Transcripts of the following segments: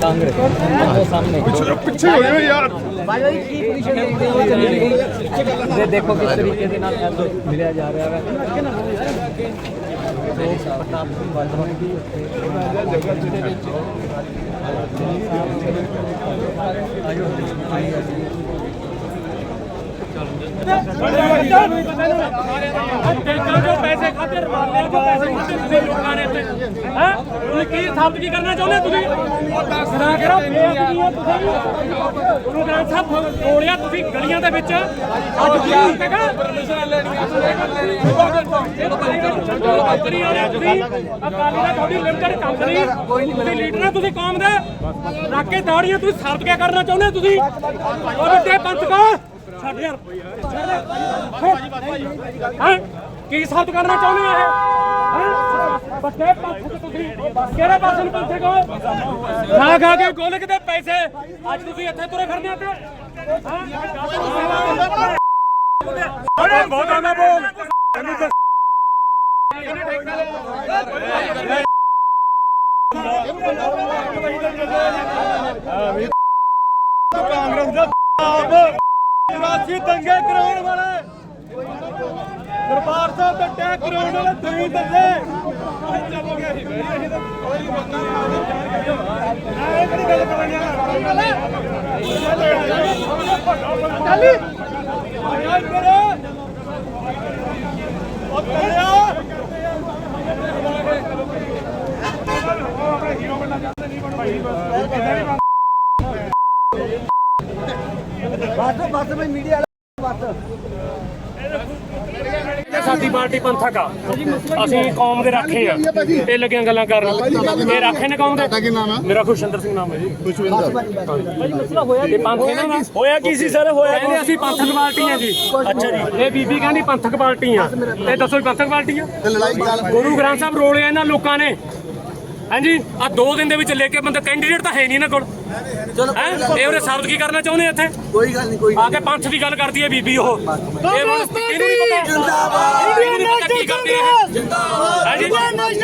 ਕਾਂਗਰਸ ਪਿੱਛੇ ਹੋ ਜਾਓ ਯਾਰ। ਭਾਈ ਭਾਈ ਕੀ ਪੋਜੀਸ਼ਨ ਦੇਖਦੇ ਹੋ ਚੱਲੇਗੀ ਦੇ ਦੇਖੋ ਕਿਸ ਤਰੀਕੇ ਦੇ ਨਾਲ ਮਿਲਿਆ ਜਾ ਰਿਹਾ ਹੈ ਤੇ ਪ੍ਰਤਾਪ ਸਿੰਘ ਬਾਜਵਾ ਦੀ ਦੇਖੋ ਜੋ ਪੈਸੇ ਖਾਤੇ ਮਾਰਨੇ ਜੋ ਪੈਸੇ ਖਾਤੇ ਤੁਸੀਂ ਲੋਕਾਂ ਨੇ ਤੇ ਹੈ ਤੁਸੀਂ ਕੀ ਸਾਬਤ ਕੀ ਕਰਨਾ ਚਾਹੁੰਦੇ ਤੁਸੀਂ ਨਾ ਕਰੋ ਬੇਅਦਬੀ ਹੈ ਤੁਸੀਂ ਗੁਰੂ ਗ੍ਰੰਥ ਸਾਹਿਬ ਤੋੜਿਆ ਤੁਸੀਂ ਗਲੀਆਂ ਦੇ ਵਿੱਚ ਅੱਜ ਕੀ ਹੈਗਾ ਪਰਮਿਸ਼ਨ ਲੈਣੀ ਕੰਪਨੀ ਆ ਤੁਸੀਂ ਅਕਾਲੀ ਦਾ ਤੁਹਾਡੀ ਲਿਮਟਡ ਕੰਪਨੀ ਤੁਸੀਂ ਲੀਡਰ ਤੁਸੀਂ ਕੌਮ ਦੇ ਰੱਖ ਕੇ ਦਾੜੀਆਂ ਤੁਸੀਂ ਸਾਬਤ ਕੀ ਕਰਨਾ ਚਾਹੁੰਦੇ ਤੁਸੀਂ ਉਹ ਵੱਡੇ ਪੰਥ ਕੋ ਛੱਡ ਯਾਰ ਹਾਂ ਕੀ ਸਾਬਤ ਕਰਨਾ ਚਾਹੁੰਦੇ ਆ ਇਹ ਹੈਂ? ਬੱਚੇ ਪੰਥ ਚ ਤੁਸੀਂ ਕਿਹੜੇ ਪਾਸੇ ਨੂੰ ਪੰਥੇ ਕੋ ਖਾ ਖਾ ਕੇ ਗੋਲਕ ਦੇ ਪੈਸੇ ਅੱਜ ਤੁਸੀਂ ਇੱਥੇ ਤੁਰੇ ਫਿਰਦੇ ਆ ਤੇ ਅਰੇ ਬਹੁਤ ਆਉਂਦਾ ਬੋਲ ਇਹਨੂੰ ਤਾਂ ਕਾਂਗਰਸ ਦਾ ਆਪ ਰਾਜੀ ਦੰਗੇ ਕਰਾਉਣ ਵਾਲੇ। ਦਰਬਾਰ ਸਾਹਿਬ ਤੇ ਅਟੈਕ ਕਰਾਉਣ ਵਾਲੇ ਤੁਸੀਂ ਦੱਸੇ ਚੱਲ ਗਿਆ ਸੀ ਬਈ ਅਸੀਂ ਤਾਂ ਕੋਈ ਬੰਦਾ ਇਹ ਕਿਹੜੀ ਗੱਲ ਕਰਨ ਚੱਲ ਆਇਆ ਕਰੋ ਉਹ ਤੇਰਿਆ ਸਾਡੀ ਪਾਰਟੀ ਪੰਥਕ ਆ। ਅਸੀਂ ਕੌਮ ਦੇ ਰਾਖੇ ਆ। ਇਹ ਲੱਗੀਆਂ ਗੱਲਾਂ ਕਰਨ। ਇਹ ਰਾਖੇ ਨੇ ਕੌਮ ਦੇ? ਕੀ ਨਾਮ ਹੈ ਮੇਰਾ ਖੁਸ਼ਿੰਦਰ ਸਿੰਘ ਨਾਮ ਹੈ ਜੀ। ਖੁਸ਼ਵਿੰਦਰ। ਇਹ ਪੰਥ ਇਹਨਾਂ ਦਾ ਹੋਇਆ ਕੀ ਸੀ ਸਰ? ਹੋਇਆ ਕਹਿੰਦੇ ਅਸੀਂ ਪੰਥਕ ਪਾਰਟੀ ਆ ਜੀ। ਅੱਛਾ ਜੀ। ਇਹ ਬੀਬੀ ਕਹਿੰਦੀ ਪੰਥਕ ਪਾਰਟੀ ਆ। ਇਹ ਦੱਸੋ ਪੰਥਕ ਪਾਰਟੀ ਆ? ਤੇ ਲੜਾਈ ਚੱਲ ਗੁਰੂ ਗ੍ਰੰਥ ਸਾਹਿਬ ਰੋਲਿਆ ਇਹਨਾਂ ਲੋਕਾਂ ਨੇ। ਹਾਂਜੀ ਆ ਦੋ ਦਿਨ ਦੇ ਵਿੱਚ ਲੈ ਕੇ ਬੰਦਾ ਕੈਂਡੀਡੇਟ ਤਾਂ ਹੈ ਨਹੀਂ ਇਹਨਾਂ ਕੋਲ। ਚਲੋ ਇਹ ਉਹਨੇ ਸਾਬਤ ਕੀ ਕਰਨਾ ਚਾਹੁੰਦੇ ਆ ਇੱਥੇ? ਕੋਈ ਗੱਲ ਨਹੀਂ ਕੋਈ ਆ ਕੇ ਪੰਥ ਦੀ ਗੱਲ ਕਰਦੀ ਹੈ ਬੀਬੀ ਉਹ। ਇਹ ਹੁਣ ਇਹਨੂੰ ਨਹੀਂ ਪਤਾ। ਇਹਨੂੰ ਨਹੀਂ ਪਤਾ ਕੀ ਕਰਦੀ ਹੈ ਹਾਂਜੀ।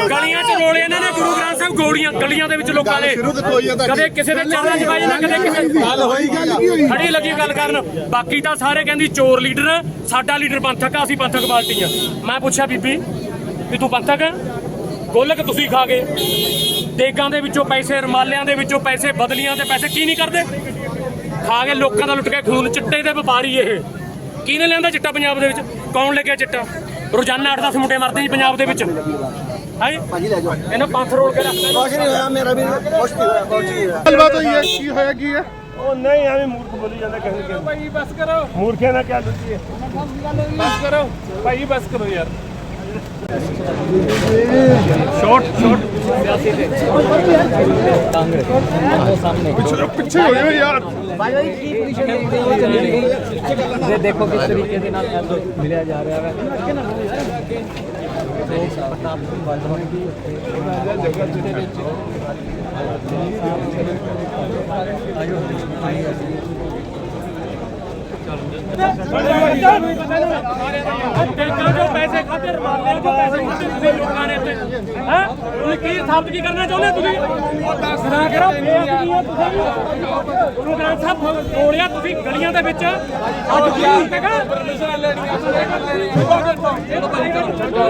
ਗਲੀਆਂ 'ਚ ਰੋਲੇ ਇਹਨਾਂ ਨੇ ਗੁਰੂ ਗ੍ਰੰਥ ਸਾਹਿਬ ਗੋਲੀਆਂ ਗਲੀਆਂ ਦੇ ਵਿੱਚ ਲੋਕਾਂ ਨੇ ਸ਼ੁਰੂ ਕਿੱਥੋਂ ਹੋਈ ਆ ਤੁਹਾਡੀ? ਕਦੇ ਕਿਸੇ ਦੇ ਚਰਨਾਂ 'ਚ ਪਾਈ ਨਾ ਕਦੇ ਕਿਸੇ ਗੱਲ ਹੋਈ ਗੱਲ ਕੀ ਹੋਈ? ਖੜੀ ਲੱਗੀ ਗੱਲ ਕਰਨ। ਬਾਕੀ ਤਾਂ ਸਾਰੇ ਕਹਿੰਦੀ ਚੋਰ ਲੀਡਰ ਸਾਡਾ ਲੀਡਰ ਪੰਥਕ ਆ ਅਸੀਂ ਪੰਥਕ ਪਾਰਟੀ ਆ। ਮੈਂ ਪੁੱਛਿਆ ਬੀਬੀ ਵੀ ਤੂੰ ਪੰਥਕ ਹੈ ਗੋਲਕ ਤੁਸੀਂ ਖਾ ਗਏ। ਦੇਗਾਂ ਦੇ ਵਿੱਚੋਂ ਪੈਸੇ ਰਮਾਲਿਆਂ ਦੇ ਵਿੱਚੋਂ ਪੈਸੇ ਬਦਲੀਆਂ ਦੇ ਪੈਸੇ ਕੀ ਨਹੀਂ ਕਰਦੇ? ਖਾ ਕੇ ਲੋਕਾਂ ਦਾ ਲੁੱਟ ਕੇ ਖੂਨ ਚਿੱਟੇ ਦੇ ਵਪਾਰੀ ਇਹ। ਕਿਹਨੇ ਲਿਆਂਦਾ ਚਿੱਟਾ ਪੰਜਾਬ ਦੇ ਵਿੱਚ? ਕੌਣ ਲੈ ਗਿਆ ਚਿੱਟਾ? ਰੋਜ਼ਾਨਾ 8-10 ਮੁੰਡੇ ਮਰਦੇ ਜੀ ਪੰਜਾਬ ਦੇ ਵਿੱਚ। ਹਾਏ ਭਾਜੀ ਲੈ ਜਾਓ। ਇਹਨਾਂ ਪੰਥ ਰੋਲ ਕੇ ਰੱਖਦੇ। ਕੁਛ ਨਹੀਂ ਹੋਇਆ ਮੇਰਾ ਵੀ ਕੁਛ ਨਹੀਂ ਹੋਇਆ ਕੁਛ ਨਹੀਂ ਹੋਇਆ। ਗੱਲਬਾਤ ਹੋਈ ਹੈ ਕੀ ਹੋਇਆ ਕੀ ਹੈ? ਉਹ ਨਹੀਂ ਐਵੇਂ ਮੂਰਖ ਬੋਲੀ ਜਾਂਦਾ ਕਿਸੇ ਕੇ ਭਾਈ ਬਸ ਕਰੋ। ਮੂਰਖਿਆਂ ਨਾਲ ਕੀ ਦੁੱਤੀ ਹੈ ਬਸ ਕਰੋ। ਭਾਈ ਬਸ ਕਰੋ ਯਾਰ। ਸ਼ਾਰਟ ਸ਼ਾਰਟ ਸਿਆਸੀ ਦੇ ਕਾਂਗਰਸ ਉਹ ਸਾਹਮਣੇ ਪਿੱਛੇ ਹੋ ਜਾਓ ਯਾਰ ਭਾਈ ਭਾਈ ਕੀ ਪੋਜੀਸ਼ਨ ਦੇਖਦੇ ਹੋ ਚੱਲੇਗੀ ਦੇ ਦੇਖੋ ਕਿਸ ਜੋ ਪੈਸੇ ਖਾਤੇ ਮਾਰਨੇ ਜੋ ਪੈਸੇ ਖਾਤੇ ਲੋਕਾਂ ਨੇ ਤੇ ਹੈ ਤੁਸੀਂ ਕੀ ਸਾਬਤ ਕੀ ਕਰਨਾ ਚਾਹੁੰਦੇ ਤੁਸੀਂ ਨਾ ਕਰੋ ਬੇਅਦਬੀ ਤੁਸੀਂ ਗੁਰੂ ਗ੍ਰੰਥ ਸਾਹਿਬ ਤੋੜਿਆ ਤੁਸੀਂ ਗਲੀਆਂ ਦੇ ਵਿੱਚ ਅੱਜ ਕੀ ਹੈਗਾ ਪਰਮਿਸ਼ਨ ਲੈਣੀ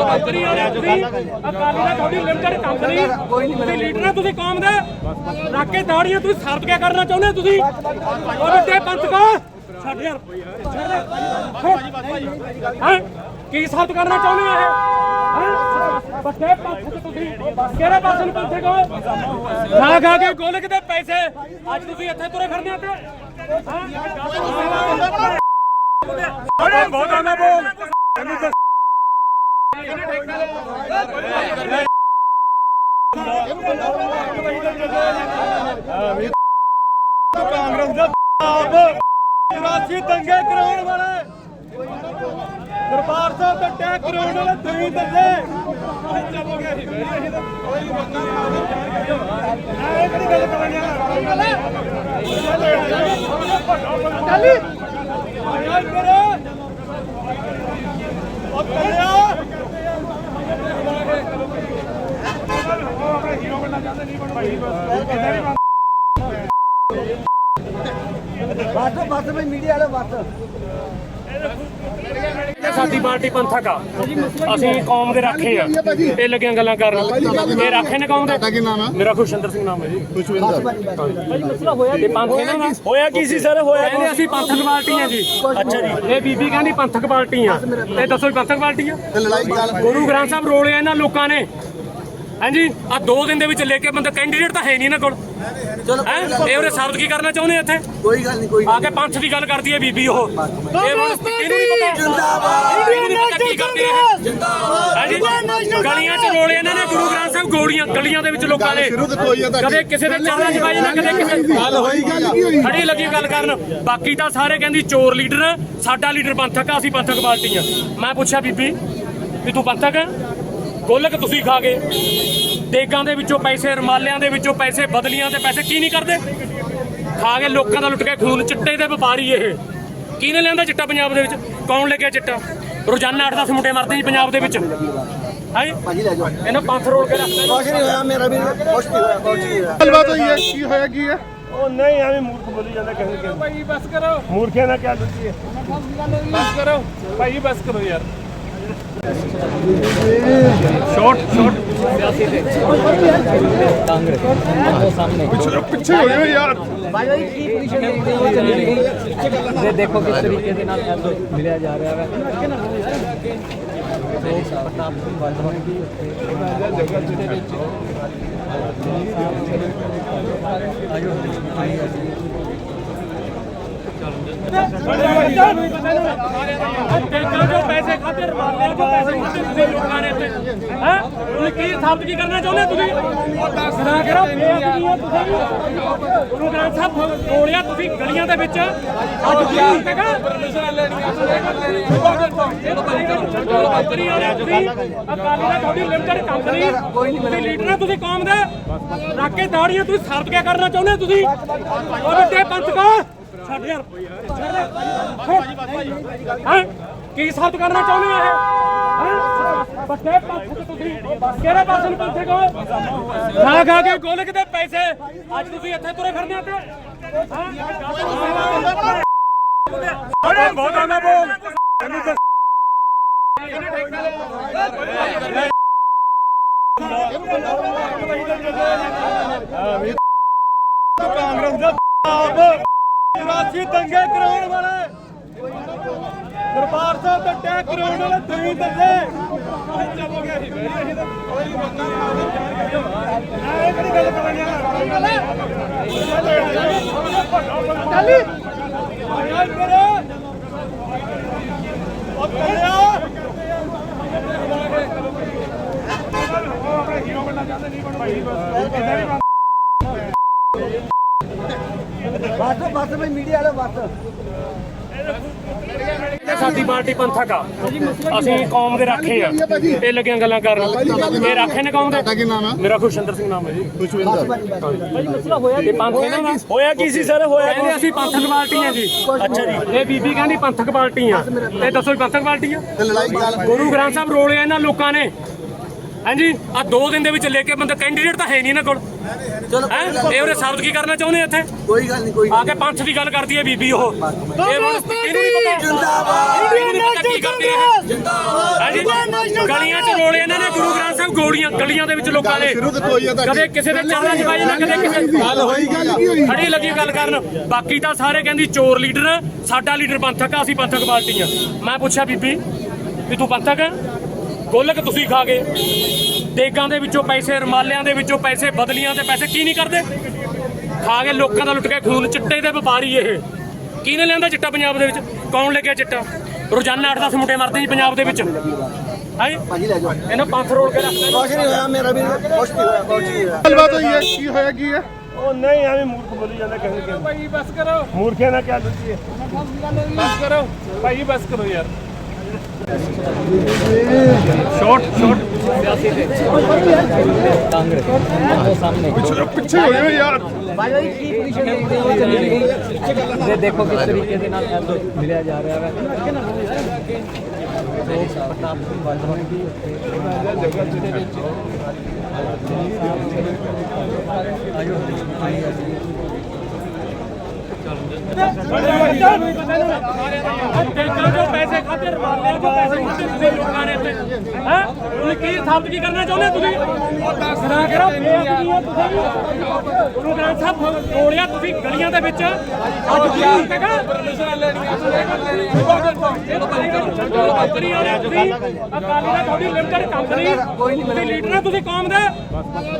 ਕੰਪਨੀ ਆ ਰਿਹਾ ਤੁਸੀਂ ਅਕਾਲੀ ਦਾ ਤੁਹਾਡੀ ਲਿਮਟਡ ਕੰਪਨੀ ਤੁਸੀਂ ਲੀਡਰ ਹੋ ਤੁਸੀਂ ਕੌਮ ਦੇ ਰੱਖ ਕੇ ਦਾੜੀਆਂ ਤੁਸੀਂ ਸਾਬਤ ਕੀ ਕਰਨਾ ਚਾਹੁੰਦੇ ਤੁਸੀਂ ਉਹ ਵੱਡੇ ਪੰਥ ਕੋ ਛੱਡ ਯਾਰ। ਹਾਂ? ਕੀ ਸਾਬਤ ਕਰਨਾ ਚਾਹੁੰਦੇ ਆ ਇਹ? ਹੈਂ? ਬੱਚੇ ਪੰਥ ਚ ਤੁਸੀਂ ਕਿਹੜੇ ਪਾਸੇ ਨੂੰ ਪੰਥੇ ਕੋ ਖਾ ਖਾ ਕੇ ਗੋਲਕ ਦੇ ਪੈਸੇ ਅੱਜ ਤੁਸੀਂ ਇੱਥੇ ਤੁਰੇ ਫਿਰਦੇ ਆ ਤੇ? ਹੈਂ? ਅਰੇ ਬਹੁਤ ਆਉਂਦਾ ਬੋਲ ਇਹਨੂੰ ਤਾਂ ਕਾਂਗਰਸ ਦਾ ਆਪ ਰਾਜੀ ਦੰਗੇ ਕਰਾਉਣ ਵਾਲੇ। ਦਰਬਾਰ ਸਾਹਿਬ ਤੇ ਅਟੈਕ ਕਰਾਉਣ ਵਾਲੇ ਤੁਸੀਂ ਦੱਸੇ ਚੱਲ ਅਸੀਂ ਤਾਂ ਕੋਈ ਬੰਦਾ ਇਹ ਕਿਹੜੀ ਗੱਲ ਕਰਨ ਚੱਲ। ਆਇਆ ਕਰੋ ਉਹ ਤੇਰਿਆ ਬਸ ਬਸ ਬਈ ਮੀਡੀਆ ਵਾਲੇ ਬਸ ਇਹ ਸਾਡੀ ਪਾਰਟੀ ਪੰਥਕ ਆ। ਅਸੀਂ ਕੌਮ ਦੇ ਰਾਖੇ ਆ। ਇਹ ਲੱਗੀਆਂ ਗੱਲਾਂ ਕਰਨ ਇਹ ਰਾਖੇ ਨੇ ਕੌਮ ਦੇ? ਕੀ ਨਾਮ ਹੈ ਮੇਰਾ ਖੁਸ਼ਿੰਦਰ ਸਿੰਘ ਨਾਮ ਹੈ ਜੀ। ਖੁਸ਼ਵਿੰਦਰ। ਇਹ ਪੰਥ ਇਹਨਾਂ ਦਾ ਹੋਇਆ ਕੀ ਸੀ ਸਰ? ਹੋਇਆ ਕਹਿੰਦੇ ਅਸੀਂ ਪੰਥਕ ਪਾਰਟੀ ਆ ਜੀ। ਅੱਛਾ ਜੀ। ਇਹ ਬੀਬੀ ਕਹਿੰਦੀ ਪੰਥਕ ਪਾਰਟੀ ਆ ਇਹ ਦੱਸੋ ਪੰਥਕ ਪਾਰਟੀ ਆ ਤੇ ਲੜਾਈ ਚੱਲ ਗੁਰੂ ਗ੍ਰੰਥ ਸਾਹਿਬ ਰੋਲੇ ਇਹਨਾਂ ਲੋਕਾਂ ਨੇ। ਹਾਂਜੀ ਆ ਦੋ ਦਿਨ ਦੇ ਵਿੱਚ ਲੈ ਕੇ ਬੰਦਾ ਕੈਂਡੀਡੇਟ ਤਾਂ ਹੈ ਨਹੀਂ ਇਹਨਾਂ ਕੋਲ। ਚਲੋ ਹੈ? ਇਹ ਉਹਦੇ ਸਾਬਤ ਕੀ ਕਰਨਾ ਚਾਹੁੰਦੇ ਆ ਇੱਥੇ? ਕੋਈ ਗੱਲ ਨਹੀਂ ਕੋਈ ਆ ਕੇ ਪੰਥ ਦੀ ਗੱਲ ਕਰਦੀ ਹੈ ਬੀਬੀ ਉਹ। ਇਹ ਹੁਣ ਇਹਨੂੰ ਨਹੀਂ ਪਤਾ। ਜਿੰਦਾਬਾਦ ਇਹਨੂੰ ਨਹੀਂ ਪਤਾ ਕੀ ਕਰਦੀ ਹੈ ਜਿੰਦਾਬਾਦ! ਗਲੀਆਂ 'ਚ ਰੋਲੇ ਇਹਨਾਂ ਨੇ ਗੁਰੂ ਗ੍ਰੰਥ ਸਾਹਿਬ ਗੋਲੀਆਂ ਗਲੀਆਂ ਦੇ ਵਿੱਚ ਲੋਕਾਂ ਸ਼ੁਰੂ ਆ ਤੁਹਾਡੀ? ਕਦੇ ਕਿਸੇ ਦੇ ਚਰਨਾਂ 'ਚ ਪਾਈ ਨਾ ਕਦੇ ਕਿਸੇ ਗੱਲ ਹੋਈ ਗੱਲ ਕੀ ਹੋਈ? ਖੜੀ ਲੱਗੀ ਗੱਲ ਕਰਨ। ਬਾਕੀ ਤਾਂ ਸਾਰੇ ਕਹਿੰਦੀ ਚੋਰ ਲੀਡਰ ਸਾਡਾ ਲੀਡਰ ਪੰਥਕ ਆ ਅਸੀਂ ਪੰਥਕ ਪਾਰਟੀ ਆ। ਮੈਂ ਪੁੱਛਿਆ ਬੀਬੀ ਵੀ ਤੂੰ ਪੰਥਕ ਆ? ਗੋਲਕ ਤੁਸੀਂ ਖਾ ਗਏ। ਦੇਗਾਂ ਦੇ ਵਿੱਚੋਂ ਪੈਸੇ ਰਮਾਲਿਆਂ ਦੇ ਵਿੱਚੋਂ ਪੈਸੇ ਬਦਲੀਆਂ ਦੇ ਪੈਸੇ ਕੀ ਨਹੀਂ ਕਰਦੇ? ਖਾ ਕੇ ਲੋਕਾਂ ਦਾ ਲੁੱਟ ਕੇ ਖੂਨ ਚਿੱਟੇ ਦੇ ਵਪਾਰੀ ਇਹ। ਕਿਹਨੇ ਲਿਆਂਦਾ ਚਿੱਟਾ ਪੰਜਾਬ ਦੇ ਵਿੱਚ? ਕੌਣ ਲੈ ਗਿਆ ਚਿੱਟਾ? ਰੋਜ਼ਾਨਾ 8-10 ਮੁੰਡੇ ਮਰਦੇ ਜੀ ਪੰਜਾਬ ਦੇ ਵਿੱਚ। ਹਾਏ ਭਾਜੀ ਲੈ ਜਾਓ। ਇਹਨਾਂ ਪੰਥ ਰੋਲ ਕੇ ਰੱਖਦੇ ਕੁਛ ਨਹੀਂ ਹੋਇਆ ਮੇਰਾ ਵੀ ਕੁਛ ਨਹੀਂ ਹੋਇਆ ਕੁਛ ਨਹੀਂ ਹੋਇਆ। ਗੱਲਬਾਤ ਹੋਈ ਹੈ ਕੀ ਹੋਇਆ ਕੀ ਹੈ? ਉਹ ਨਹੀਂ ਐਵੇਂ ਮੂਰਖ ਬੋਲੀ ਜਾਂਦਾ ਕਿਸੇ ਨੂੰ ਭਾਈ ਬਸ ਕਰੋ। ਮੂਰਖਿਆਂ ਨਾਲ ਕਿਆ ਲੁੱਟੀ ਹੈ ਬਸ ਕਰੋ। ਭਾਈ ਬਸ ਕਰੋ ਯਾਰ। ਸ਼ਾਰਟ ਸ਼ਾਰਟ ਕਾਂਗਰਸ ਉਹ ਸਾਹਮਣੇ ਪਿੱਛੇ ਹੋ ਜਾਓ ਯਾਰ ਭਾਈ ਭਾਈ ਕੀ ਪੋਜੀਸ਼ਨ ਹੈ ਉਹ ਚੱਲੇਗੀ ਦੇ ਦੇਖੋ ਕਿਸ ਜੋ ਪੈਸੇ ਖਾਤੇ ਰਮਾਲਿਆਂ ਜੋ ਪੈਸੇ ਖਾਤੇ ਤੁਸੀਂ ਲੋਕਾਂ ਨੇ ਇੱਥੇ ਹੈ ਤੁਸੀਂ ਕੀ ਕੀ ਕਰਨਾ ਚਾਹੁੰਦੇ ਤੁਸੀਂ ਨਾ ਕਰੋ ਬੇਅਦਬੀ ਹੈ ਤੁਸੀਂ ਗੁਰੂ ਗ੍ਰੰਥ ਸਾਹਿਬ ਤੋੜਿਆ ਤੁਸੀਂ ਗਲੀਆਂ ਦੇ ਵਿੱਚ ਅੱਜ ਕੀ ਹੈਗਾ ਪਰਮਿਸ਼ਨ ਲੈਣੀ ਕੰਪਨੀ ਵਾਲੇ ਤੁਸੀਂ ਅਕਾਲੀ ਦਾ ਤੁਹਾਡੀ ਲਿਮਟਡ ਕੰਪਨੀ ਤੁਸੀਂ ਲੀਡਰ ਤੁਸੀਂ ਕੌਮ ਦੇ ਰੱਖ ਕੇ ਦਾੜੀਆਂ ਤੁਸੀਂ ਸਾਬਤ ਕੇ ਕਰਨਾ ਚਾਹੁੰਦੇ ਹੋ ਤੁਸੀਂ ਉਹ ਵੱਡੇ ਪੰਥ ਕਾ ਛੱਡ ਯਾਰ ਹੈਂ? ਕੀ ਸਾਬਤ ਕਰਨਾ ਚਾਹੁੰਦੇ ਆ ਇਹ ਬੱਕੇ ਪੰਥ ਤੁਸੀਂ ਕਿਹੜੇ ਪਾਸੇ ਨੂੰ ਪੰਥੇ ਕੋ ਖਾ ਖਾ ਕੇ ਗੋਲਕ ਦੇ ਪੈਸੇ ਅੱਜ ਤੁਸੀਂ ਇੱਥੇ ਤੁਰੇ ਫਿਰਦੇ ਆ ਤੇ ਅਰੇ ਬਹੁਤ ਆਉਂਦਾ ਬੋਲ ਕਾਂਗਰਸ ਦਾ ਆਪ ਰਾਸ਼ੀ ਦੰਗੇ ਕਰਾਉਣ ਵਾਲੇ। ਦਰਬਾਰ ਸਾਹਿਬ ਤੇ ਅਟੈਕ ਕਰਾਉਣ ਵਾਲੇ ਤੁਸੀਂ ਦੱਸੇ ਗੱਲ ਚੱਲੀ ਯਾਰ ਕਰੋ ਉਹ ਕਰਿਆ ਹੀਰੋ ਬਣਨਾ ਚਾਹੁੰਦੇ ਨਹੀਂ ਬਣ ਬਸ ਬਸ ਬਸ ਬਈ ਮੀਡੀਆ ਵਾਲੇ ਬਸ। ਇਹ ਸਾਡੀ ਪਾਰਟੀ ਪੰਥਕ ਆ। ਅਸੀਂ ਕੌਮ ਦੇ ਰਾਖੇ ਆ। ਇਹ ਲੱਗੀਆਂ ਗੱਲਾਂ ਕਰਨ। ਇਹ ਰਾਖੇ ਨੇ ਕੌਮ ਦੇ? ਕੀ ਨਾਮ ਹੈ ਮੇਰਾ ਖੁਸ਼ਿੰਦਰ ਸਿੰਘ ਨਾਮ ਹੈ ਜੀ। ਖੁਸ਼ਵਿੰਦਰ। ਇਹ ਪੰਥ ਇਹਨਾਂ ਦਾ ਹੋਇਆ ਕੀ ਸੀ ਸਰ? ਹੋਇਆ ਕਹਿੰਦੇ ਅਸੀਂ ਪੰਥਕ ਪਾਰਟੀ ਆ ਜੀ। ਅੱਛਾ ਜੀ। ਇਹ ਬੀਬੀ ਕਹਿੰਦੀ ਪੰਥਕ ਪਾਰਟੀ ਆ। ਇਹ ਦੱਸੋ ਪੰਥਕ ਪਾਰਟੀ ਆ? ਤੇ ਲੜਾਈ ਚੱਲ ਗੁਰੂ ਗ੍ਰੰਥ ਸਾਹਿਬ ਰੋਲੇ ਇਹਨਾਂ ਲੋਕਾਂ ਨੇ। ਹਾਂਜੀ ਆ ਦੋ ਦਿਨ ਦੇ ਵਿੱਚ ਲੈ ਕੇ ਬੰਦਾ ਕੈਂਡੀਡੇਟ ਤਾਂ ਹੈ ਨਹੀਂ ਇਹਨਾਂ ਕੋਲ। ਚਲੋ ਹੈ? ਇਹ ਉਹਦੇ ਸਾਬਤ ਕੀ ਕਰਨਾ ਚਾਹੁੰਦੇ ਆ ਇੱਥੇ? ਕੋਈ ਗੱਲ ਨਹੀਂ ਕੋਈ ਆ ਕੇ ਪੰਥ ਦੀ ਗੱਲ ਕਰਦੀ ਹੈ ਬੀਬੀ ਉਹ। ਇਹ ਹੁਣ ਇਹਨੂੰ ਨਹੀਂ ਪਤਾ। ਜਿੰਦਾਬਾਦ ਇਹਨੂੰ ਨਹੀਂ ਪਤਾ ਕੀ ਕਰਦੀ ਹੈ। ਹਾਂਜੀ। ਗਲੀਆਂ 'ਚ ਰੋਲੇ ਇਹਨਾਂ ਨੇ ਗੁਰੂ ਗ੍ਰੰਥ ਸਾਹਿਬ ਗੋਲੀਆਂ ਗਲੀਆਂ ਦੇ ਵਿੱਚ ਲੋਕਾਂ ਨੇ ਸ਼ੁਰੂ ਕਿੱਥੋਂ ਹੋਈ ਆ ਤੁਹਾਡੀ? ਕਦੇ ਕਿਸੇ ਦੇ ਚਰਨਾਂ 'ਚ ਪਾਈ ਨਾ ਕਦੇ ਕਿਸੇ ਗੱਲ ਹੋਈ ਗੱਲ ਕੀ ਹੋਈ? ਖੜੀ ਲੱਗੀ ਗੱਲ ਕਰਨ। ਬਾਕੀ ਤਾਂ ਸਾਰੇ ਕਹਿੰਦੀ ਚੋਰ ਲੀਡਰ ਸਾਡਾ ਲੀਡਰ ਪੰਥਕ ਆ ਅਸੀਂ ਪੰਥਕ ਪਾਰਟੀ ਆ। ਮੈਂ ਪੁੱਛਿਆ ਬੀਬੀ ਵੀ ਤੂੰ ਪੰਥਕ ਆ? ਗੋਲਕ ਤੁਸੀਂ ਖਾ ਗਏ। ਦੇਗਾਂ ਦੇ ਵਿੱਚੋਂ ਪੈਸੇ ਰਮਾਲਿਆਂ ਦੇ ਵਿੱਚੋਂ ਪੈਸੇ ਬਦਲੀਆਂ ਦੇ ਪੈਸੇ ਕੀ ਨਹੀਂ ਕਰਦੇ? ਖਾ ਕੇ ਲੋਕਾਂ ਦਾ ਲੁੱਟ ਕੇ ਖੂਨ ਚਿੱਟੇ ਦੇ ਵਪਾਰੀ ਇਹ। ਕਿਹਨੇ ਲਿਆਂਦਾ ਚਿੱਟਾ ਪੰਜਾਬ ਦੇ ਵਿੱਚ? ਕੌਣ ਲੈ ਗਿਆ ਚਿੱਟਾ? ਰੋਜ਼ਾਨਾ 8-10 ਮੁੰਡੇ ਮਰਦੇ ਜੀ ਪੰਜਾਬ ਦੇ ਵਿੱਚ। ਹਾਏ ਭਾਜੀ ਲੈ ਜਾਓ ਇਹਨਾਂ ਪੰਥ ਰੋਲ ਕੇ ਰੱਖਦੇ ਕੁਛ ਨਹੀਂ ਹੋਇਆ ਮੇਰਾ ਵੀ ਕੁਛ ਨਹੀਂ ਹੋਇਆ ਕੁਛ ਨਹੀਂ ਹੋਇਆ। ਗੱਲਬਾਤ ਹੋਈ ਹੈ ਕੀ ਹੋਇਆ ਕੀ ਹੈ? ਉਹ ਨਹੀਂ ਐਵੇਂ ਮੂਰਖ ਬੋਲੀ ਜਾਂਦਾ ਨੂੰ ਭਾਈ ਬਸ ਕਰੋ। ਮੂਰਖਿਆਂ ਨਾਲ ਕਿਆ ਹੈ ਬਸ ਕਰੋ। ਭਾਈ ਬਸ ਕਰੋ ਯਾਰ। ਸ਼ਾਰਟ ਸ਼ਾਰਟ ਕਾਂਗਰਸ ਉਹ ਸਾਹਮਣੇ ਪਿੱਛੇ ਹੋ ਜਾਓ ਯਾਰ ਭਾਈ ਭਾਈ ਕੀ ਪੋਜੀਸ਼ਨ ਹੈ ਉਹ ਚੱਲੇਗੀ ਦੇ ਦੇਖੋ ਜੋ ਪੈਸੇ ਖਾਤੇ ਰਵਾਲਿਆਂ ਜੋ ਪੈਸੇ ਖਾਤੇ ਤੁਸੀਂ ਲੋਕਾਂ ਨੇ ਇੱਥੇ ਹੈ ਤੁਸੀਂ ਕੀ ਸਾਬਤ ਕੀ ਕਰਨਾ ਚਾਹੁੰਦੇ ਤੁਸੀਂ ਦੱਸਣਾ ਕਰੋ ਤੁਸੀਂ ਗੁਰੂ ਸਾਹਿਬ ਕੋਲਿਆ ਤੁਸੀਂ ਗਲੀਆਂ ਦੇ ਵਿੱਚ ਅੱਜ ਕੀ ਹੈਗਾ ਕੰਪਨੀ ਆ ਤੁਸੀਂ ਅਕਾਲੀ ਦਾ ਤੁਹਾਡੀ ਲਿਮਟਡ ਕੰਪਨੀ ਤੁਸੀਂ ਲੀਡਰ ਹੋ ਤੁਸੀਂ? ਕੌਮ ਦੇ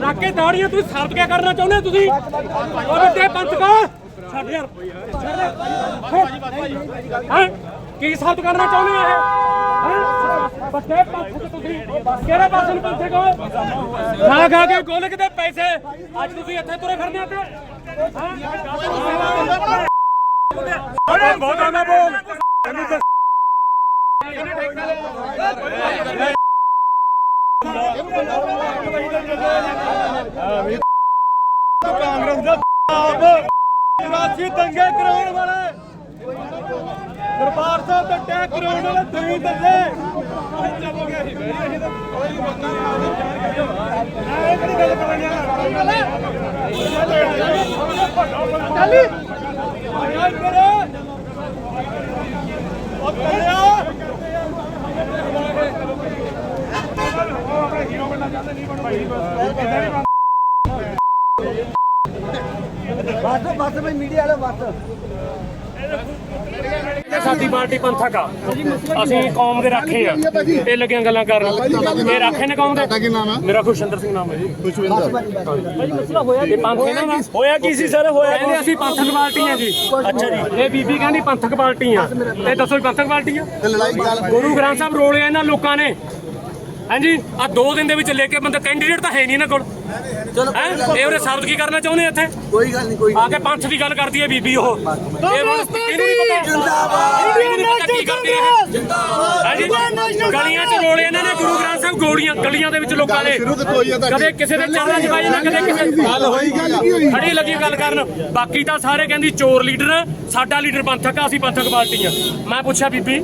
ਰੱਖ ਕੇ ਦਾੜੀਆਂ ਤੁਸੀਂ ਸਾਬਤ ਕੀ ਕਰਨਾ ਚਾਹੁੰਦੇ ਤੁਸੀਂ ਉਹ ਵੱਡੇ ਪੰਥ ਕੋ ਛੱਡ ਯਾਰ। ਹੈਂ? ਕੀ ਸਾਬਤ ਕਰਨਾ ਚਾਹੁੰਦੇ ਆ ਇਹ? ਹੈਂ? ਵੱਡੇ ਪੰਥ ਚ ਤੁਸੀਂ ਕਿਹੜੇ ਪਾਸੇ ਨੂੰ ਪੰਥੇ ਕੋ ਖਾ ਖਾ ਕੇ ਗੋਲਕ ਦੇ ਪੈਸੇ ਅੱਜ ਤੁਸੀਂ ਇੱਥੇ ਤੁਰੇ ਫਿਰਦੇ ਆ ਤੇ। ਬਹੁਤ ਆਉਂਦਾ ਬੋਲ। ਕਾਂਗਰਸ ਦਾ ਆਪ। ਰਾਸ਼ੀ ਦੰਗੇ ਕਰਾਉਣ ਵਾਲੇ। ਦਰਬਾਰ ਸਾਹਿਬ ਤੇ ਟੈਕ ਕਰਾਉਣ ਵਾਲੇ ਤੁਸੀਂ ਦੱਲੇ ਅਸੀਂ ਚੱਲ। ਗਿਆ ਸੀ ਬਈ ਅਸੀਂ ਤਾਂ ਕੋਈ ਬੰਦਾ ਨਹੀਂ ਆਉਂਦਾ ਇਹ ਕਿਹੜੀ ਗੱਲ ਕਰਨ ਜਾ ਚੱਲ ਆਇਆ ਕਰੋ ਉਹ ਚੱਲਿਆ ਬਸ ਬਸ ਬਈ ਮੀਡੀਆ ਵਾਲੇ ਬਸ ਇਹ ਸਾਡੀ ਪਾਰਟੀ ਪੰਥਕ ਆ। ਅਸੀਂ ਕੌਮ ਦੇ ਰਾਖੇ ਆ। ਇਹ ਲੱਗੀਆਂ ਗੱਲਾਂ ਕਰਨ। ਇਹ ਰਾਖੇ ਨੇ ਕੌਮ ਦੇ? ਮੇਰਾ ਖੁਸ਼ਿੰਦਰ ਸਿੰਘ ਨਾਮ ਹੈ ਜੀ। ਖੁਸ਼ਵਿੰਦਰ। ਇਹ ਪੰਥ ਇਹਨਾਂ ਦਾ ਹੋਇਆ ਕੀ ਸੀ ਸਰ? ਹੋਇਆ ਕਹਿੰਦੇ ਅਸੀਂ ਪੰਥਕ ਪਾਰਟੀ ਆ ਜੀ। ਅੱਛਾ ਜੀ। ਇਹ ਬੀਬੀ ਕਹਿੰਦੀ ਪੰਥਕ ਪਾਰਟੀ ਆ ਇਹ ਦੱਸੋ ਪੰਥਕ ਪਾਰਟੀ ਆ ਤੇ ਲੜਾਈ ਗੱਲ ਗੁਰੂ ਗ੍ਰੰਥ ਸਾਹਿਬ ਰੋਲਿਆ ਇਹਨਾਂ ਲੋਕਾਂ ਨੇ। ਹਾਂਜੀ ਆ ਦੋ ਦਿਨ ਦੇ ਵਿੱਚ ਲੈ ਕੇ ਬੰਦਾ ਕੈਂਡੀਡੇਟ ਤਾਂ ਹੈ ਨਹੀਂ ਇਹਨਾਂ ਕੋਲ। ਚਲੋ ਹੈ ਇਹ ਉਹਨੇ ਸਾਬਤ ਕੀ ਕਰਨਾ ਚਾਹੁੰਦੇ ਇੱਥੇ? ਕੋਈ ਗੱਲ ਨਹੀਂ ਕੋਈ ਆ ਕੇ ਪੰਥ ਦੀ ਗੱਲ ਕਰਦੀ ਹੈ ਬੀਬੀ ਉਹ। ਇਹ ਹੁਣ ਇਹਨੂੰ ਨਹੀਂ ਪਤਾ। ਜਿੰਦਾਬਾਦ। ਇਹਨੂੰ ਨਹੀਂ ਪਤਾ ਕੀ ਕਰਦੀ ਹੈ। ਹਾਂਜੀ। ਗਲੀਆਂ 'ਚ ਰੋਲੇ ਇਹਨਾਂ ਨੇ ਗੁਰੂ ਗ੍ਰੰਥ ਸਾਹਿਬ ਗੋਲੀਆਂ ਗਲੀਆਂ ਦੇ ਵਿੱਚ ਲੋਕਾਂ ਤੁਹਾਡੀ। ਕਦੇ ਕਿਸੇ ਦੇ ਚਰਨਾਂ 'ਚ ਪਾਈ ਨਾ ਕਦੇ ਕਿਸੇ ਗੱਲ ਹੋਈ ਗੱਲ ਕੀ ਹੋਈ? ਖੜੀ ਲੱਗੀ ਗੱਲ ਕਰਨ। ਬਾਕੀ ਤਾਂ ਸਾਰੇ ਕਹਿੰਦੀ ਚੋਰ ਲੀਡਰ ਸਾਡਾ ਲੀਡਰ ਪੰਥਕ ਆ ਅਸੀਂ ਪੰਥਕ ਪਾਰਟੀ ਆ। ਮੈਂ ਪੁੱਛਿਆ ਬੀਬੀ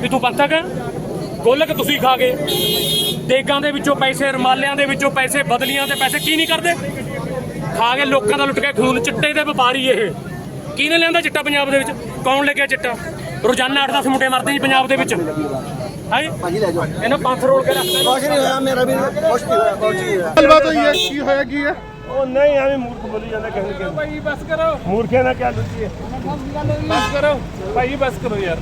ਵੀ ਤੂੰ ਪੰਥਕ ਹੈ ਗੋਲਕ ਤੁਸੀਂ ਖਾ ਗਏ। ਦੇਗਾਂ ਦੇ ਵਿੱਚੋਂ ਪੈਸੇ ਰਮਾਲਿਆਂ ਦੇ ਵਿੱਚੋਂ ਪੈਸੇ ਬਦਲੀਆਂ ਦੇ ਪੈਸੇ ਕੀ ਨਹੀਂ ਕਰਦੇ? ਖਾ ਕੇ ਲੋਕਾਂ ਦਾ ਲੁੱਟ ਕੇ ਖੂਨ ਚਿੱਟੇ ਦੇ ਵਪਾਰੀ ਇਹ। ਕਿਹਨੇ ਲਿਆਂਦਾ ਚਿੱਟਾ ਪੰਜਾਬ ਦੇ ਵਿੱਚ? ਕੌਣ ਲੈ ਗਿਆ ਚਿੱਟਾ? ਰੋਜ਼ਾਨਾ 8-10 ਮੁੰਡੇ ਮਰਦੇ ਜੀ ਪੰਜਾਬ ਦੇ ਵਿੱਚ। ਹਾਏ ਭਾਜੀ ਲੈ ਜਾਓ। ਇਹਨਾਂ ਪੰਥ ਰੋਲ ਕੇ ਰੱਖਦੇ ਕੁਛ ਨਹੀਂ ਹੋਇਆ ਮੇਰਾ ਵੀ ਕੁਛ ਨਹੀਂ ਹੋਇਆ ਕੁਛ ਨਹੀਂ ਹੋਇਆ। ਗੱਲਬਾਤ ਹੋਈ ਹੈ ਕੀ ਹੋਇਆ ਕੀ ਹੈ? ਉਹ ਨਹੀਂ ਐਵੇਂ ਮੂਰਖ ਬੋਲੀ ਜਾਂਦਾ ਨੂੰ ਭਾਈ ਬਸ ਕਰੋ। ਮੂਰਖਿਆਂ ਨਾਲ ਕਿਆ ਲੁੱਟੀ ਹੈ ਬਸ ਕਰੋ। ਭਾਈ ਬਸ ਕਰੋ ਯਾਰ।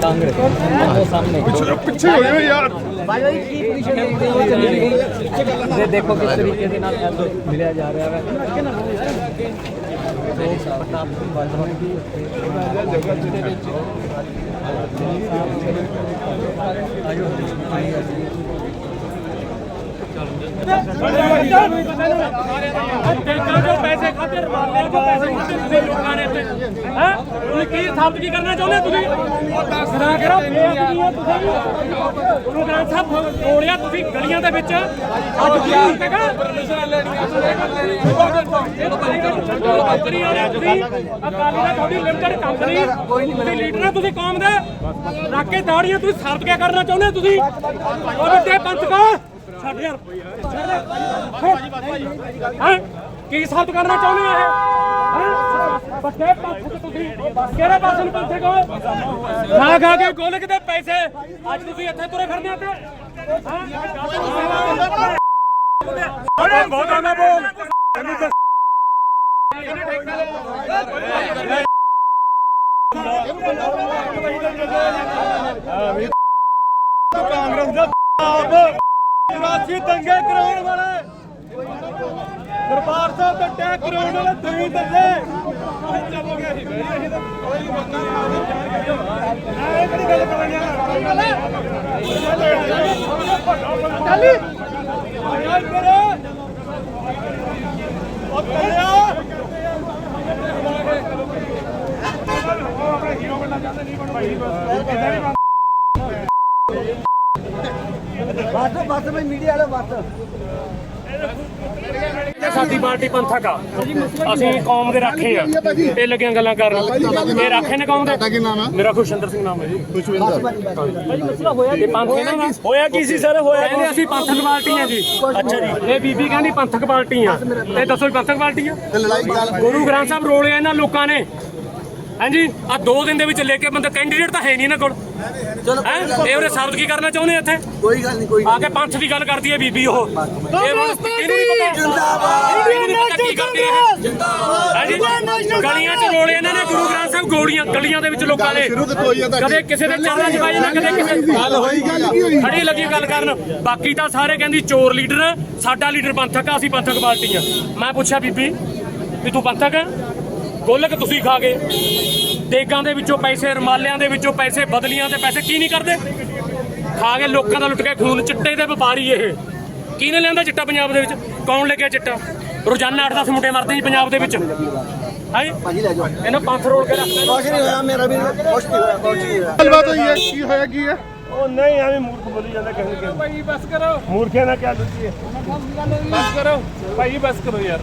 ਕਾਂਗਰਸ ਉਹ ਸਾਹਮਣੇ ਪਿੱਛੇ ਪਿੱਛੇ ਹੋ ਜਾਓ ਯਾਰ ਭਾਈ ਕੀ ਪੋਜੀਸ਼ਨ ਹੈ ਉਹ ਚੱਲੀ ਗਈ ਦੇ ਦੇਖੋ ਕਿਸ ਤਰੀਕੇ ਪੈਸੇ ਖਾਤੇ ਰਵਾਲਿਆਂ ਜੋ ਪੈਸੇ ਖਾਤੇ ਤੁਸੀਂ ਲੋਕਾਂ ਨੇ ਇੱਥੇ ਹੈ ਤੁਸੀਂ ਕੀ ਸਾਬਤ ਕੀ ਕਰਨਾ ਚਾਹੁੰਦੇ ਤੁਸੀਂ ਦੱਸਣਾ ਕਰੋ ਬੇਅਦਬੀਆਂ ਤੁਸੀਂ ਗੁਰੂ ਗ੍ਰੰਥ ਸਾਹਿਬ ਕੋਲਿਆ ਤੁਸੀਂ ਗਲੀਆਂ ਦੇ ਵਿੱਚ ਅੱਜ ਕੀ ਹੈਗਾ ਕੰਪਨੀ ਆ ਰਿਹਾ ਤੁਸੀਂ ਅਕਾਲੀ ਦਾ ਤੁਹਾਡੀ ਲਿਮਟਡ ਕੰਪਨੀ ਤੁਸੀਂ ਲੀਡਰ ਤੁਸੀਂ ਕੌਮ ਦੇ ਰੱਖ ਕੇ ਦਾੜੀਆਂ ਤੁਸੀਂ ਸਾਬਤ ਕੀ ਕਰਨਾ ਚਾਹੁੰਦੇ ਤੁਸੀਂ ਉਹ ਵੱਡੇ ਪੰਥ ਕੋ ਛੱਡ ਯਾਰ। ਹੈਂ? ਕੀ ਸਾਬਤ ਕਰਨਾ ਚਾਹੁੰਦੇ ਆ ਇਹ? ਹੈਂ? ਵੱਡੇ ਪੰਥ ਚ ਤੁਸੀਂ। ਕਿਹੜੇ ਪਾਸੇ ਨੂੰ ਪੰਥੇ ਕੋ ਖਾ ਖਾ ਕੇ ਗੋਲਕ ਦੇ ਪੈਸੇ। ਅੱਜ ਤੁਸੀਂ ਇੱਥੇ ਤੁਰੇ ਫਿਰਦੇ ਆ ਤੇ। ਹੈਂ? ਅਰੇ ਬਹੁਤ ਆਉਂਦਾ ਬੋਲ ਕਾਂਗਰਸ ਦਾ ਆਪ ਰਾਸ਼ੀ ਦੰਗੇ ਕਰਾਉਣ ਵਾਲੇ। ਦਰਬਾਰ ਸਾਹਿਬ ਤੇ ਟੈਕ ਕਰਾਉਣ ਵਾਲੇ ਤੁਸੀਂ ਦੱਲੇ ਅਸੀਂ ਚੱਲ ਗਿਆ ਸੀ ਬਈ ਅਸੀਂ ਤਾਂ ਕੋਈ ਬੰਦਾ ਨਹੀਂ ਆਉਂਦਾ ਇਹ ਕਿਹੜੀ ਗੱਲ ਕਰਨ ਜਾ ਚੱਲ ਆਇਆ ਕਰੋ ਉਹ ਚੱਲਿਆ ਬਸ ਬਸ ਬਈ ਮੀਡੀਆ ਵਾਲੇ ਬਸ ਇਹ ਸਾਡੀ ਪਾਰਟੀ ਪੰਥਕ ਆ। ਅਸੀਂ ਕੌਮ ਦੇ ਰਾਖੇ ਆ। ਇਹ ਲੱਗੀਆਂ ਗੱਲਾਂ ਕਰਨ। ਇਹ ਰਾਖੇ ਨੇ ਕੌਮ ਦੇ? ਤੁਹਾਡਾ ਕੀ ਨਾਮ ਹੈ ਮੇਰਾ ਖੁਸ਼ਿੰਦਰ ਸਿੰਘ ਨਾਮ ਹੈ ਜੀ। ਖੁਸ਼ਵਿੰਦਰ। ਇਹ ਪੰਥ ਇਹਨਾਂ ਦਾ ਹੋਇਆ ਕੀ ਸੀ ਸਰ? ਹੋਇਆ ਕਹਿੰਦੇ ਅਸੀਂ ਪੰਥਕ ਪਾਰਟੀ ਆ ਜੀ। ਅੱਛਾ ਜੀ। ਇਹ ਬੀਬੀ ਕਹਿੰਦੀ ਪੰਥਕ ਪਾਰਟੀ ਆ ਇਹ ਦੱਸੋ ਪੰਥਕ ਪਾਰਟੀ ਆ ਗੁਰੂ ਗ੍ਰੰਥ ਸਾਹਿਬ ਰੋਲਿਆ ਇਹਨਾਂ ਲੋਕਾਂ ਨੇ। ਹਾਂਜੀ ਆ ਦੋ ਦਿਨ ਦੇ ਵਿੱਚ ਲੈ ਕੇ ਬੰਦਾ ਕੈਂਡੀਡੇਟ ਤਾਂ ਹੈ ਨਹੀਂ ਇਹਨਾਂ ਕੋਲ। ਚਲੋ ਹੈ? ਇਹ ਉਹਨੇ ਸਾਬਤ ਕੀ ਕਰਨਾ ਚਾਹੁੰਦੇ ਆ ਇੱਥੇ? ਕੋਈ ਗੱਲ ਨਹੀਂ ਕੋਈ ਆ ਕੇ ਪੰਥ ਦੀ ਗੱਲ ਕਰਦੀ ਹੈ ਬੀਬੀ ਉਹ। ਇਹ ਇਹਨੂੰ ਨਹੀਂ ਪਤਾ। ਜਿੰਦਾਬਾਦ। ਇਹਨੂੰ ਨਹੀਂ ਪਤਾ ਕੀ ਕਰਦੀ ਹੈ। ਹਾਂਜੀ। ਗਲੀਆਂ 'ਚ ਰੋਲੇ ਇਹਨਾਂ ਨੇ ਗੁਰੂ ਗ੍ਰੰਥ ਸਾਹਿਬ ਗੋਲੀਆਂ ਗਲੀਆਂ ਦੇ ਵਿੱਚ ਲੋਕਾਂ ਨੇ ਸ਼ੁਰੂ ਆ ਕਦੇ ਕਿਸੇ ਦੇ ਚਰਨਾਂ 'ਚ ਪਾਈ ਨਾ ਕਦੇ ਕਿਸੇ ਗੱਲ ਹੋਈ ਗੱਲ ਕੀ ਹੋਈ? ਖੜੀ ਲੱਗੀ ਗੱਲ ਕਰਨ। ਬਾਕੀ ਤਾਂ ਸਾਰੇ ਕਹਿੰਦੀ ਚੋਰ ਲੀਡਰ ਸਾਡਾ ਲੀਡਰ ਪੰਥਕ ਆ ਅਸੀਂ ਪੰਥਕ ਪਾਰਟੀ ਆ। ਮੈਂ ਪੁੱਛਿਆ ਬੀਬੀ ਵੀ ਤੂੰ ਪੰਥਕ ਹੈ ਗੋਲਕ ਤੁਸੀਂ ਖਾ ਗਏ। ਦੇਗਾਂ ਦੇ ਵਿੱਚੋਂ ਪੈਸੇ ਰਮਾਲਿਆਂ ਦੇ ਵਿੱਚੋਂ ਪੈਸੇ ਬਦਲੀਆਂ ਦੇ ਪੈਸੇ ਕੀ ਨਹੀਂ ਕਰਦੇ? ਖਾ ਕੇ ਲੋਕਾਂ ਦਾ ਲੁੱਟ ਕੇ ਖੂਨ ਚਿੱਟੇ ਦੇ ਵਪਾਰੀ ਇਹ। ਕਿਹਨੇ ਲਿਆਂਦਾ ਚਿੱਟਾ ਪੰਜਾਬ ਦੇ ਵਿੱਚ? ਕੌਣ ਲੈ ਗਿਆ ਚਿੱਟਾ? ਰੋਜ਼ਾਨਾ 8-10 ਮੁੰਡੇ ਮਰਦੇ ਜੀ ਪੰਜਾਬ ਦੇ ਵਿੱਚ। ਹਾਏ ਭਾਜੀ ਲੈ ਜਾਓ। ਇਹਨਾਂ ਪੰਥ ਰੋਲ ਕੇ ਰੱਖਦੇ ਕੁਛ ਨਹੀਂ ਹੋਇਆ ਮੇਰਾ ਵੀ ਕੁਛ ਨਹੀਂ ਹੋਇਆ ਕੁਛ ਨਹੀਂ ਹੋਇਆ। ਗੱਲਬਾਤ ਹੋਈ ਹੈ ਕੀ ਹੋਇਆ ਕੀ ਹੈ? ਉਹ ਨਹੀਂ ਐਵੇਂ ਮੂਰਖ ਬੋਲੀ ਜਾਂਦਾ ਨੂੰ ਭਾਈ ਬਸ ਕਰੋ। ਮੂਰਖਿਆਂ ਨਾਲ ਕਿਆ ਲੁੱਟੀ ਹੈ ਬਸ ਕਰੋ। ਭਾਈ ਬਸ ਕਰੋ ਯਾਰ।